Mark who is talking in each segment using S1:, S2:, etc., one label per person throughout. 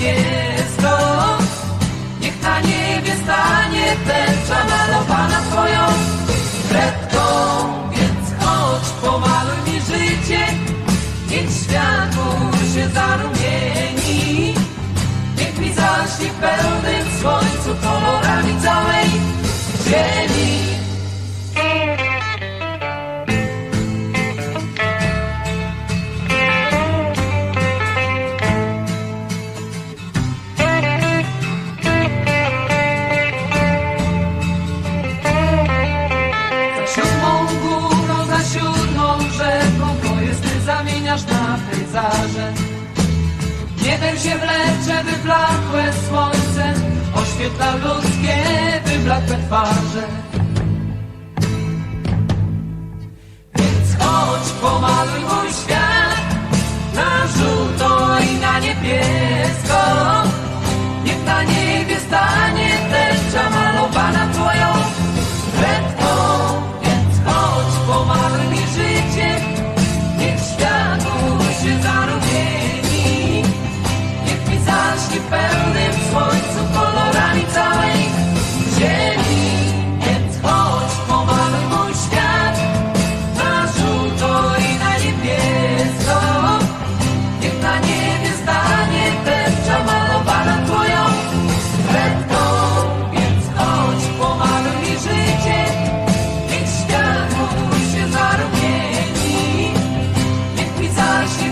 S1: jest. Niech na niebie stanie tęcza malowana. pejzaże. Jeden się wlecze wyblakłe słońce, oświetla ludzkie wyblakłe twarze. Więc chodź, pomaluj mój świat.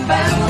S1: bound.